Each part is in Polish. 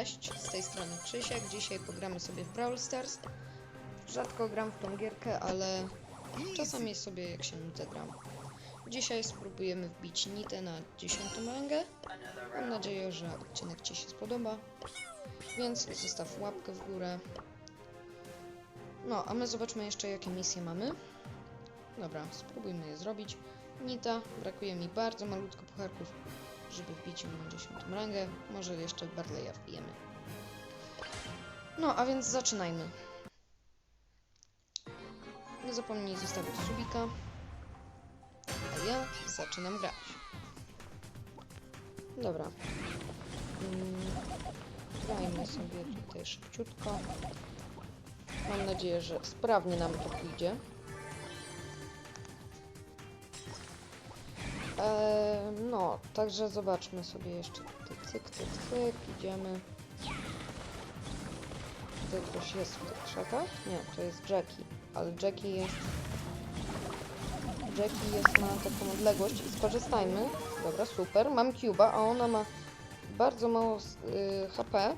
Cześć, z tej strony Krzysiek. Dzisiaj pogramy sobie w Brawl Stars. Rzadko gram w tą gierkę, ale czasami sobie jak się nudzę gram. Dzisiaj spróbujemy wbić Nitę na 10 rangę. Mam nadzieję, że odcinek Ci się spodoba. Więc zostaw łapkę w górę. No, a my zobaczmy jeszcze jakie misje mamy. Dobra, spróbujmy je zrobić. Nita, brakuje mi bardzo malutko pucharków żeby wbić ją na 10 rangę. Może jeszcze Barleya wbijemy. No, a więc zaczynajmy. Nie zapomnij zostawić subika. A ja zaczynam grać. Dobra. Mm, grajmy sobie tutaj szybciutko. Mam nadzieję, że sprawnie nam to pójdzie. No, także zobaczmy sobie jeszcze tutaj cyk, cyk, cyk, idziemy. Tutaj ktoś jest w tych krzakach? Nie, to jest Jackie, ale Jackie jest... Jackie jest na taką odległość i skorzystajmy. Dobra, super, mam Cuba, a ona ma bardzo mało y, HP.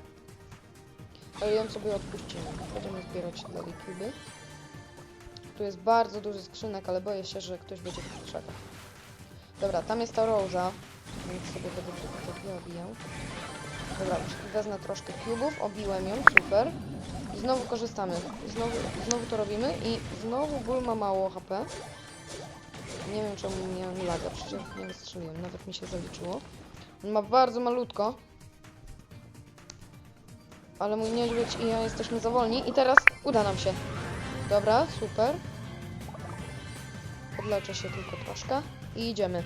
Ale ją sobie odpuścimy. Będziemy zbierać dalej Cuby. Tu jest bardzo duży skrzynek, ale boję się, że ktoś będzie w tych krzakach. Dobra, tam jest ta Rosa, więc sobie tylko sobie obijał. Dobra, wezmę troszkę cubów, obiłem ją, super. I znowu korzystamy. Znowu, znowu to robimy i znowu ból ma mało HP. Nie wiem czemu miałem laga, przecież nie wystrzeliłem, nawet mi się zaliczyło. On ma bardzo malutko. Ale mój niedźwiedź i ja jesteśmy za wolni i teraz uda nam się. Dobra, super. Podleczę się tylko troszkę i idziemy.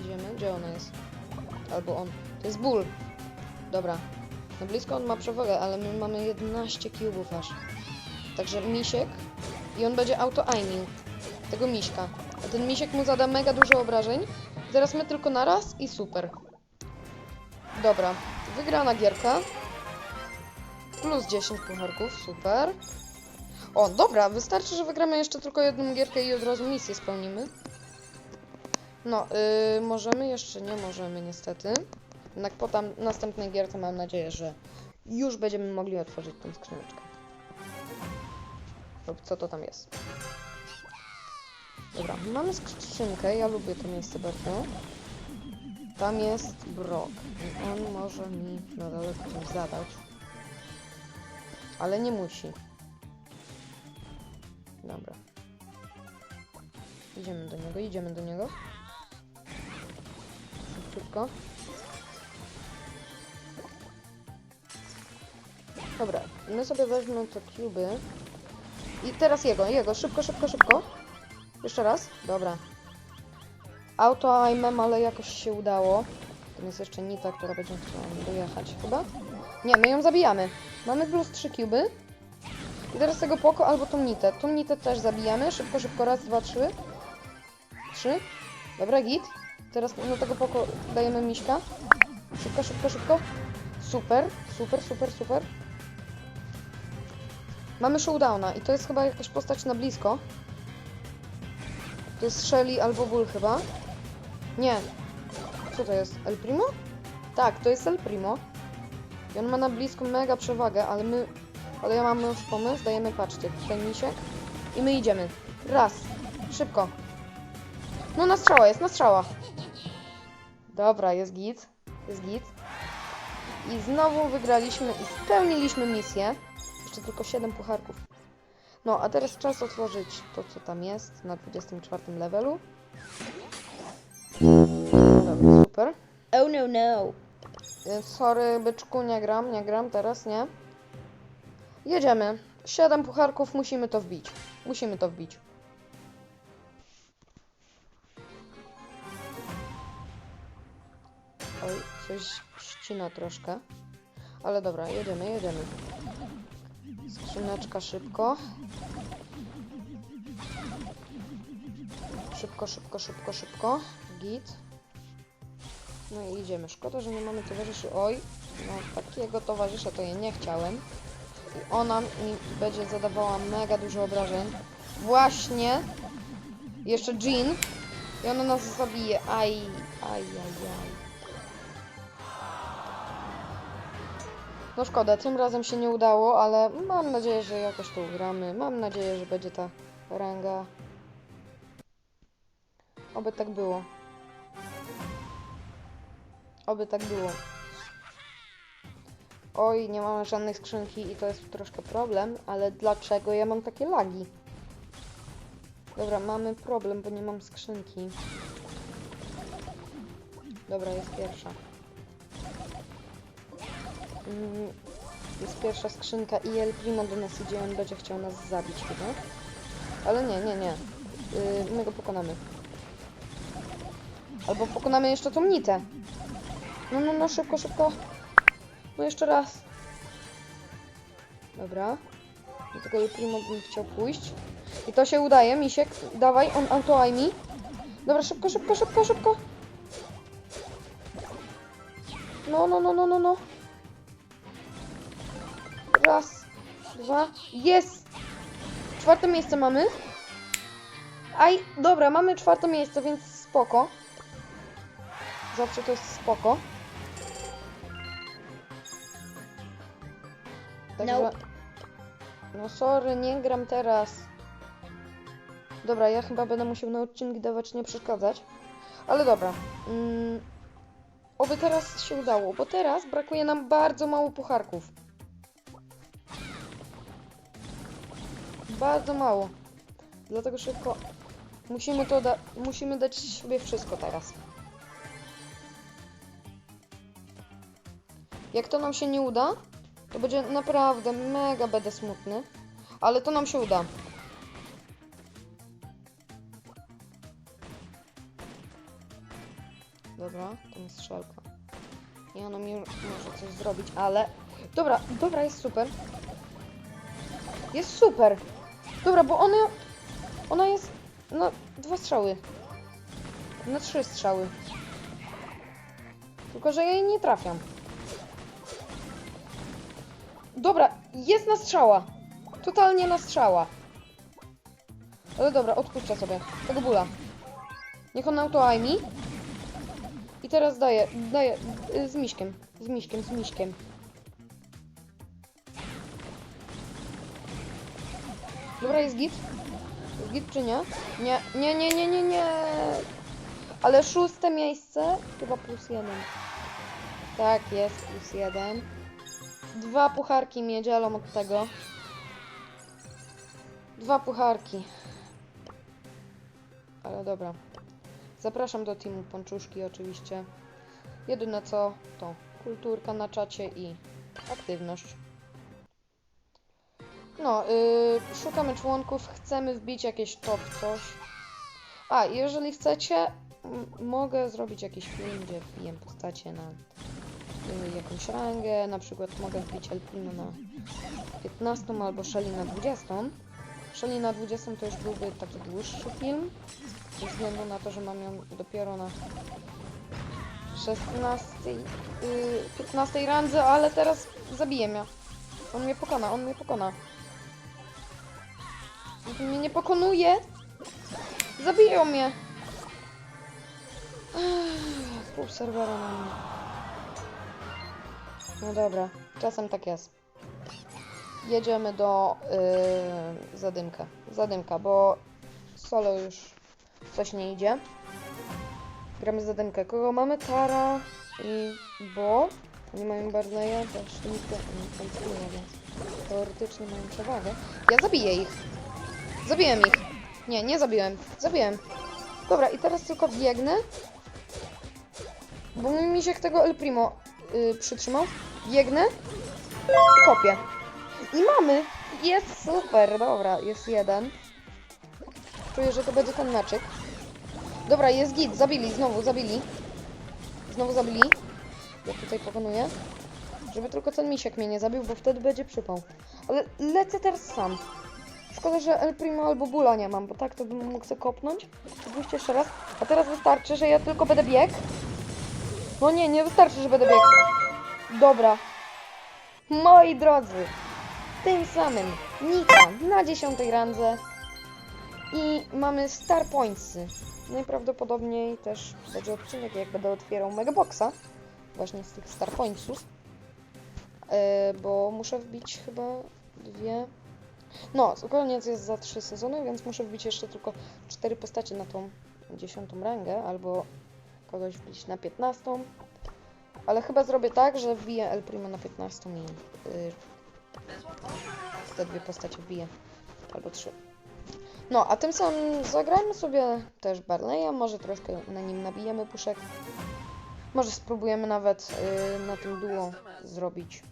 Idziemy? Gdzie ona jest? Albo on. To jest ból. Dobra. Na blisko on ma przewagę, ale my mamy 11 cubów aż. Także misiek i on będzie auto-aiming tego miśka. A ten misiek mu zada mega dużo obrażeń. I teraz my tylko naraz i super. Dobra. Wygrana gierka. Plus 10 pucharków, super. O, dobra, wystarczy, że wygramy jeszcze tylko jedną gierkę i od razu misję spełnimy. No, yy, możemy jeszcze, nie możemy niestety. Jednak po tam następnej gierce mam nadzieję, że już będziemy mogli otworzyć tą skrzyneczkę. Lub co to tam jest. Dobra, mamy skrzynkę, ja lubię to miejsce bardzo. Tam jest Brock i on może mi na daleko coś zadać. Ale nie musi. Dobra. Idziemy do niego, idziemy do niego. Szybko. Dobra, my sobie weźmiemy te cuby. I teraz jego, jego, szybko, szybko, szybko. Jeszcze raz, dobra. Auto aimem, ale jakoś się udało. Tam jest jeszcze Nita, która będzie chciała dojechać chyba. Nie, my ją zabijamy. Mamy plus 3 cuby. I teraz tego poko albo tą nitę. Tą nitę też zabijamy. Szybko, szybko. Raz, dwa, trzy. Trzy. Dobra, git. Teraz do tego poko dajemy miśka. Szybko, szybko, szybko. Super, super, super, super. Mamy showdowna i to jest chyba jakaś postać na blisko. To jest Shelly albo Bull chyba. Nie. Co to jest? El Primo? Tak, to jest El Primo. I on ma na blisko mega przewagę, ale my... Ale ja mam już pomysł, dajemy, patrzcie, tutaj misiek. I my idziemy. Raz. Szybko. No na strzała jest, na strzała. Dobra, jest git. Jest git. I znowu wygraliśmy i spełniliśmy misję. Jeszcze tylko 7 pucharków. No, a teraz czas otworzyć to, co tam jest na 24 levelu. Dobra, super. Oh no no. Sorry, byczku, nie gram, nie gram teraz, nie. Jedziemy. Siedem pucharków, musimy to wbić. Musimy to wbić. Oj, coś ścina troszkę. Ale dobra, jedziemy, jedziemy. Skrzyneczka szybko. Szybko, szybko, szybko, szybko. Git. No i idziemy. Szkoda, że nie mamy towarzyszy. Oj, no takiego towarzysza to ja nie chciałem. Ona mi będzie zadawała mega dużo obrażeń. Właśnie. Jeszcze Jean. I ono nas zabije. Aj, aj, aj, aj. No szkoda, tym razem się nie udało, ale mam nadzieję, że jakoś to ugramy. Mam nadzieję, że będzie ta ranga. Oby tak było. Oby tak było. Oj, nie mamy żadnej skrzynki i to jest troszkę problem, ale dlaczego ja mam takie lagi? Dobra, mamy problem, bo nie mam skrzynki. Dobra, jest pierwsza. Mm, Jest pierwsza skrzynka i El Primo do nas idzie, on będzie chciał nas zabić chyba. Ale nie, nie, nie. Yy, my go pokonamy. Albo pokonamy jeszcze tą nitę. No, no, no, szybko, szybko. No jeszcze raz. Dobra. Do tego Primo bym chciał pójść. I to się udaje, misiek. Dawaj, on auto mi. Dobra, szybko, szybko, szybko, szybko. No, no, no, no, no, no. Raz, dwa, jest! Czwarte miejsce mamy. Aj, dobra, mamy czwarte miejsce, więc spoko. Zawsze to jest spoko. Także... Nope. No sorry, nie gram teraz. Dobra, ja chyba będę musiał na odcinki dawać nie przeszkadzać. Ale dobra. Mm, oby teraz się udało, bo teraz brakuje nam bardzo mało pucharków. Bardzo mało. Dlatego szybko musimy to da musimy dać sobie wszystko teraz. Jak to nam się nie uda, to będzie naprawdę mega będę smutny. Ale to nam się uda. Dobra, to jest strzelka. I ona mi może coś zrobić, ale... Dobra, dobra, jest super. Jest super! Dobra, bo ona... Ona jest na dwa strzały. Na trzy strzały. Tylko, że ja jej nie trafiam. Dobra, jest na strzała. Totalnie na strzała. Ale dobra, odpuszczę sobie. Tego bóla. Niech on auto mi. I teraz daję, daję y, z miśkiem. Z miśkiem, z miśkiem. Dobra, jest git. Jest git czy nie? Nie, nie, nie, nie, nie, nie. Ale szóste miejsce, chyba plus jeden. Tak, jest plus jeden. Dwa pucharki mnie dzielą od tego. Dwa pucharki. Ale dobra. Zapraszam do teamu Pączuszki oczywiście. Jedyne co to kulturka na czacie i aktywność. No, yy, szukamy członków, chcemy wbić jakieś top coś. A, jeżeli chcecie, mogę zrobić jakiś film, gdzie wbiję postacie na jakąś rangę, na przykład mogę wbić Elpino na 15 albo Shelly na 20. Shelly na 20 to już byłby taki dłuższy film, ze względu na to, że mam ją dopiero na 16, yy, 15 randze, ale teraz zabiję mnie. On mnie pokona, on mnie pokona. On mnie nie pokonuje. Zabiją mnie. Pół serwera na mnie. No dobra, czasem tak jest. Jedziemy do yy, zadymka. Zadymka, bo solo już coś nie idzie. Gramy zadymkę. Kogo mamy? Tara i Bo. Oni mają Barneya, też nikt nie końcuje, więc teoretycznie mają przewagę. Ja zabiję ich. Zabiłem ich. Nie, nie zabiłem. Zabiłem. Dobra, i teraz tylko biegnę. Bo mi się tego El Primo yy, przytrzymał. Biegnę. Kopię. I mamy! Jest super, dobra, jest jeden. Czuję, że to będzie ten meczyk. Dobra, jest git, zabili, znowu zabili. Znowu zabili. Ja tutaj pokonuję. Żeby tylko ten misiek mnie nie zabił, bo wtedy będzie przypał. Ale lecę teraz sam. Szkoda, że El Primo albo Bula nie mam, bo tak to bym mógł sobie kopnąć. Pójście jeszcze raz. A teraz wystarczy, że ja tylko będę biegł. No nie, nie wystarczy, że będę biegł. Dobra. Moi drodzy, tym samym Nika na 10 randze i mamy Star Pointsy. najprawdopodobniej też będzie odcinek, jak będę otwierał Megaboxa, właśnie z tych Star Pointsów, e, bo muszę wbić chyba dwie... No, koniec jest za trzy sezony, więc muszę wbić jeszcze tylko cztery postacie na tą dziesiątą rangę, albo kogoś wbić na 15. Ale chyba zrobię tak, że wbiję El Primo na 15 i y, te dwie postacie wbiję. Albo trzy. No, a tym samym zagrajmy sobie też Barley'a, może troszkę na nim nabijemy puszek. Może spróbujemy nawet y, na tym duo zrobić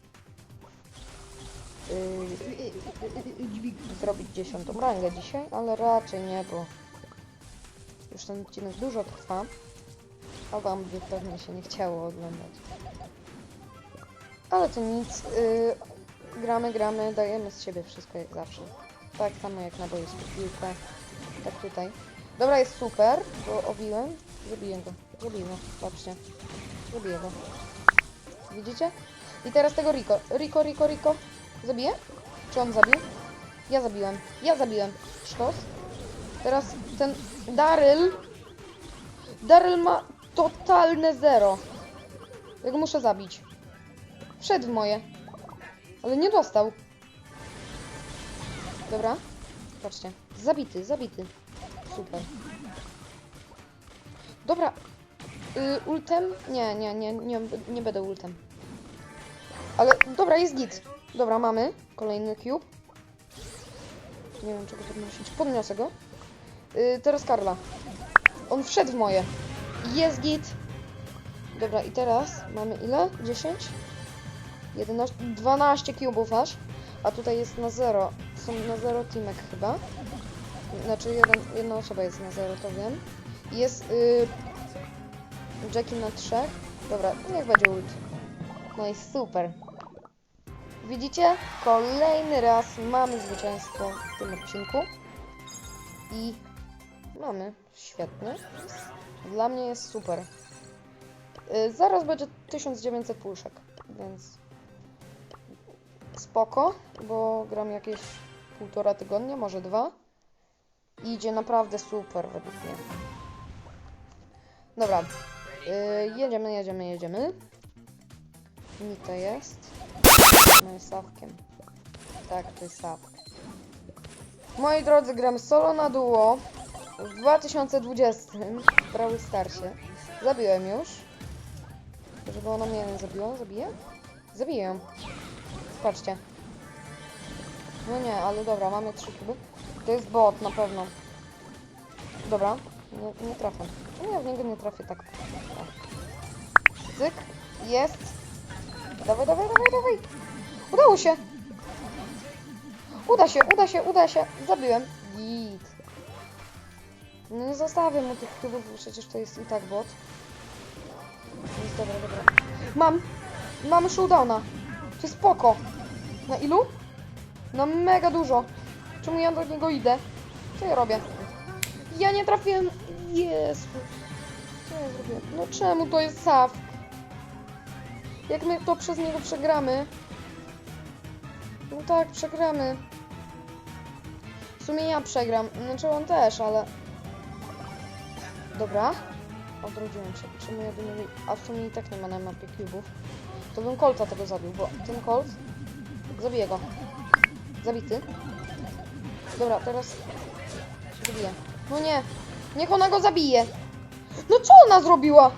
y, zrobić dziesiątą rangę dzisiaj, ale raczej nie, bo już ten odcinek dużo trwa, wam by pewnie się nie chciało oglądać. Ale to nic, y, gramy, gramy, dajemy z siebie wszystko jak zawsze. Tak samo jak na boisku piłkę, tak tutaj. Dobra, jest super, bo obiłem, zabiję go, zabiję go, patrzcie, go. Widzicie? I teraz tego Rico, Rico, Rico, Rico, zabiję? Czy on zabił? Ja zabiłem, ja zabiłem, sztos. Teraz ten Daryl, Daryl ma totalne zero. Ja go muszę zabić. Wszedł w moje. Ale nie dostał. Dobra. Patrzcie. Zabity, zabity. Super. Dobra. Y, ultem? Nie, nie, nie, nie, nie będę ultem. Ale dobra, jest git. Dobra, mamy. Kolejny cube. Nie wiem, czego podnosić. Podniosę go. Y, teraz Karla. On wszedł w moje. Jest git. Dobra, i teraz mamy ile? 10? 11, 12 cubów aż. A tutaj jest na 0. Są na 0 teamek chyba. Znaczy jeden, jedna osoba jest na 0, to wiem. Jest y, Jackie na 3. Dobra, niech będzie ult. No i super. Widzicie? Kolejny raz mamy zwycięstwo w tym odcinku. I mamy. Świetnie. Dla mnie jest super. Y, zaraz będzie 1900 puszek, więc spoko, bo gram jakieś półtora tygodnia, może dwa. I idzie naprawdę super według mnie. Dobra, y, jedziemy, jedziemy, jedziemy. To jest. No jest Sawkiem. Tak, to jest Saw. Moi drodzy, gram solo na duo w 2020 w Brawl Starsie. Zabiłem już. Żeby ona mnie nie zabiła. Zabiję? Zabiję ją. Patrzcie. No nie, ale dobra, mamy trzy kuby. To jest bot na pewno. Dobra, nie, nie trafię. Czemu ja w niego nie trafię tak? Cyk, jest. Dawaj, dawaj, dawaj, dawaj. Udało się. Uda się, uda się, uda się. Zabiłem. Git. No nie zostawię mu tych kubów, bo przecież to jest i tak bot. Jest dobra, dobra. Mam! Mamy showdowna. To jest spoko. Na ilu? Na mega dużo. Czemu ja do niego idę? Co ja robię? Ja nie trafiłem. Jezu. Co ja zrobiłem? No czemu to jest saw? Jak my to przez niego przegramy? No tak, przegramy. W sumie ja przegram. Znaczy on też, ale... Dobra. Odrodziłem się. Czemu ja niego... A w sumie i tak nie ma na mapie cubów. To bym Colta tego zabił, bo ten Colt... Zabiję go. Zabity. Dobra, teraz... się Zabije. No nie. Niech ona go zabije. No co ona zrobiła?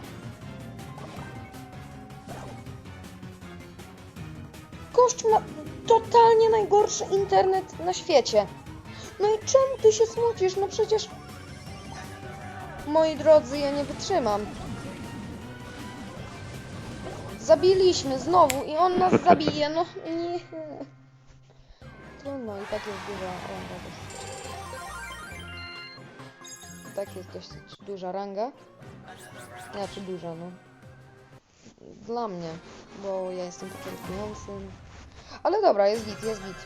Gość ma totalnie najgorszy internet na świecie. No i czemu ty się smucisz? No przecież... Moi drodzy, ja nie wytrzymam. Zabiliśmy znowu i on nas zabije, no nie. Trudno, i tak jest duża ranga tak jest dosyć duża ranga. Znaczy duża, no. Dla mnie, bo ja jestem początkującym. Ale dobra, jest git, jest git.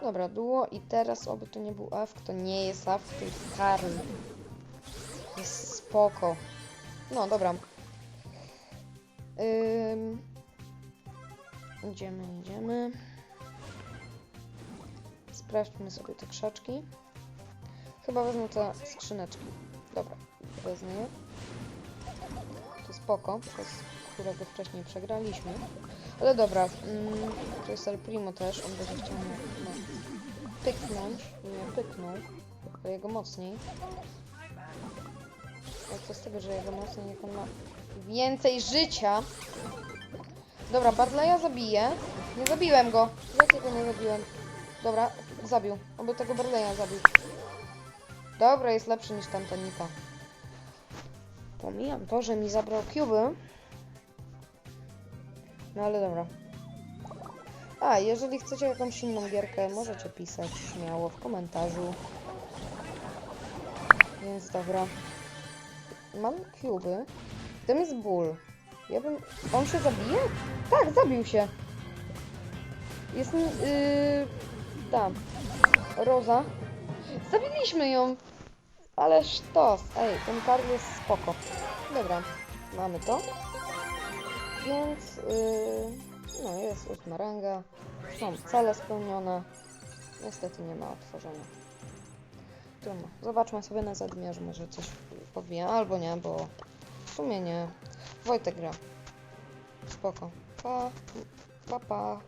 Dobra, duo i teraz oby to nie był AF, to nie jest AF, to jest Karl. Spoko. No, dobra. Ym... Idziemy, idziemy. Sprawdźmy sobie te krzaczki. Chyba wezmę te skrzyneczki. Dobra. Wezmę je. To spoko, przez którego wcześniej przegraliśmy. Ale dobra, mm, to jest El Primo też, on będzie chciał mnie no, pyknąć. Nie pyknął, to jego mocniej. Ale co z tego, że jego niech on ma więcej życia. Dobra, Bartleya zabiję. Nie zabiłem go. Dlaczego nie zabiłem? Dobra, zabił. Oby tego Barleya zabił. Dobra, jest lepszy niż tamta Nika. Pomijam to, że mi zabrał kuby. No ale dobra. A, jeżeli chcecie jakąś inną gierkę, możecie pisać śmiało w komentarzu. Więc dobra. Mam kuby. Tam jest ból. Ja bym... On się zabije? Tak, zabił się. Jest... Yy... Tam. Roza. Zabiliśmy ją. Ale sztos. Ej, ten karl jest spoko. Dobra, mamy to. Więc, yy, no jest ósma ranga. Są cele spełnione. Niestety nie ma otworzenia. Trudno. Zobaczmy sobie na zadmiarzu, może coś powie, albo nie, bo w sumie nie. Wojtek gra. Spoko. Pa, pa, pa.